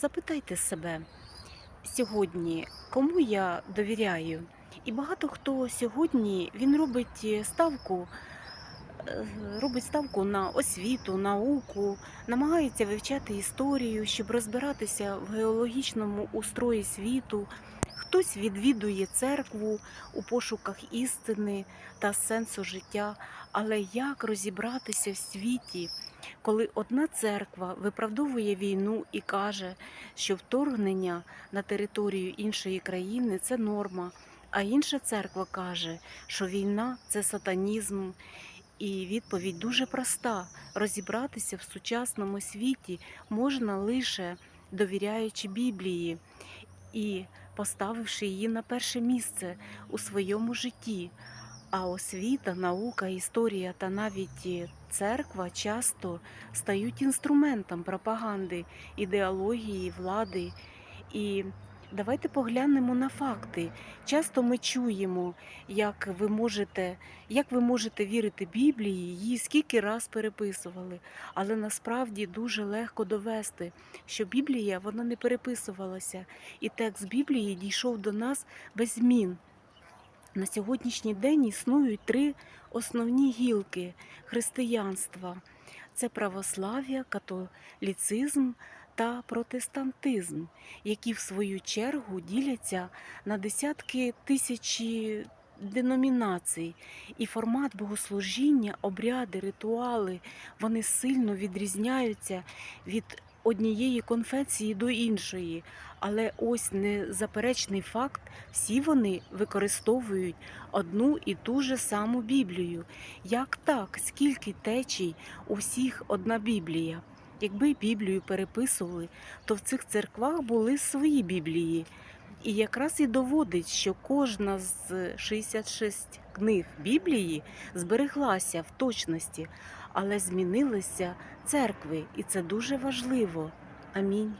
Запитайте себе сьогодні, кому я довіряю? І багато хто сьогодні він робить е, ставку, е, робить ставку на освіту, науку, намагається вивчати історію, щоб розбиратися в геологічному устрої світу. Хтось відвідує церкву у пошуках істини та сенсу життя. Але як розібратися в світі, коли одна церква виправдовує війну і каже, що вторгнення на територію іншої країни це норма, а інша церква каже, що війна це сатанізм. І відповідь дуже проста: розібратися в сучасному світі можна лише довіряючи Біблії і поставивши її на перше місце у своєму житті. А освіта, наука, історія та навіть церква часто стають інструментом пропаганди, ідеології, влади. І давайте поглянемо на факти. Часто ми чуємо, як ви можете, як ви можете вірити Біблії, її скільки раз переписували. Але насправді дуже легко довести, що Біблія вона не переписувалася, і текст Біблії дійшов до нас без змін. На сьогоднішній день існують три основні гілки християнства: це православ'я, католіцизм та протестантизм, які в свою чергу діляться на десятки тисячі деномінацій. І формат богослужіння, обряди, ритуали вони сильно відрізняються від однієї конфесії до іншої. Але ось незаперечний факт, всі вони використовують одну і ту же саму Біблію. Як так? Скільки течій у всіх одна Біблія? Якби Біблію переписували, то в цих церквах були свої Біблії. І якраз і доводить, що кожна з 66 книг Біблії збереглася в точності, але змінилися церкви, і це дуже важливо. Амінь.